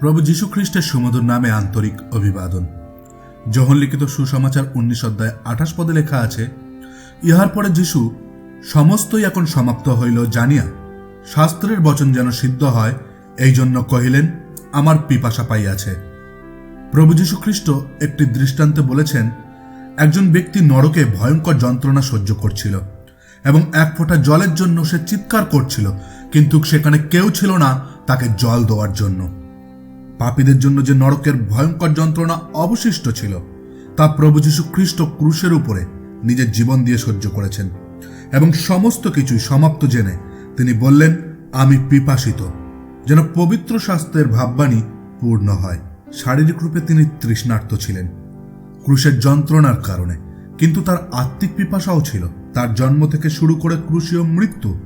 প্রভু যীশু খ্রিস্টের সুমধুর নামে আন্তরিক অভিবাদন। যখন লিখিত সুসমাচার উনিশ অধ্যায় আঠাশ পদে লেখা আছে, ইহার পরে যীশু, সমস্তই এখন সমাপ্ত হইল জানিয়া শাস্ত্রের বচন যেন সিদ্ধ হয় এই জন্য কহিলেন, আমার পিপাসা পাইয়াছে। প্রভু যীশু খ্রিস্ট একটি দৃষ্টান্তে বলেছেন, একজন ব্যক্তি নরকে ভয়ঙ্কর যন্ত্রণা সহ্য করছিল এবং এক ফোঁটা জলের জন্য সে চিৎকার করছিল, কিন্তু সেখানে কেউ ছিল না তাকে জল দেওয়ার জন্য। পাপীদের জন্য যে নরকের ভয়ঙ্কর যন্ত্রণা অবশিষ্ট ছিল, তা প্রভু যীশু খ্রিস্ট ক্রুশের উপরে নিজের জীবন দিয়ে সহ্য করেছেন এবং সমস্ত কিছুই সমাপ্ত জেনে তিনি বললেন, আমি পিপাসিত। যেন পবিত্র শাস্ত্রের ভাববাণী পূর্ণ হয়। শারীরিক রূপে তিনি তৃষ্ণার্ত ছিলেন, ক্রুশের যন্ত্রণার কারণে। কিন্তু তার আত্মিক পিপাসাও ছিল। তার জন্ম থেকে শুরু করে ক্রুশীয় মৃত্যু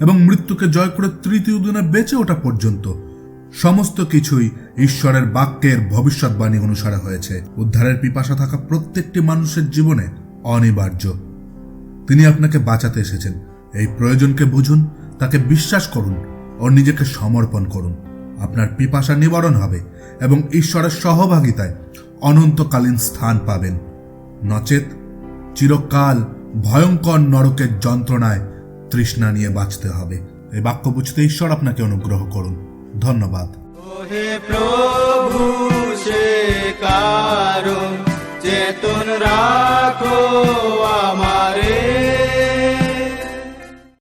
এবং মৃত্যুকে জয় করে তৃতীয় দিনে বেঁচে ওঠা পর্যন্ত সমস্ত কিছুই ঈশ্বরের বাক্যের ভবিষ্যৎবাণী অনুসারে হয়েছে। উদ্ধারের পিপাসা থাকা প্রত্যেকটি মানুষের জীবনে অনিবার্য। তিনি আপনাকে বাঁচাতে এসেছেন। এই প্রয়োজনকে বুঝুন, তাকে বিশ্বাস করুন ও নিজেকে সমর্পণ করুন। আপনার পিপাসা নিবারণ হবে এবং ঈশ্বরের সহভাগিতায় অনন্তকালীন স্থান পাবেন। নচেত, চিরকাল ভয়ঙ্কর নরকের যন্ত্রণায় তৃষ্ণা নিয়ে বাঁচতে হবে। এই বাক্য বুঝতে ঈশ্বর আপনাকে অনুগ্রহ করুন। ধন্যবাদ। প্রভু, সে কারণ, চেতন আমার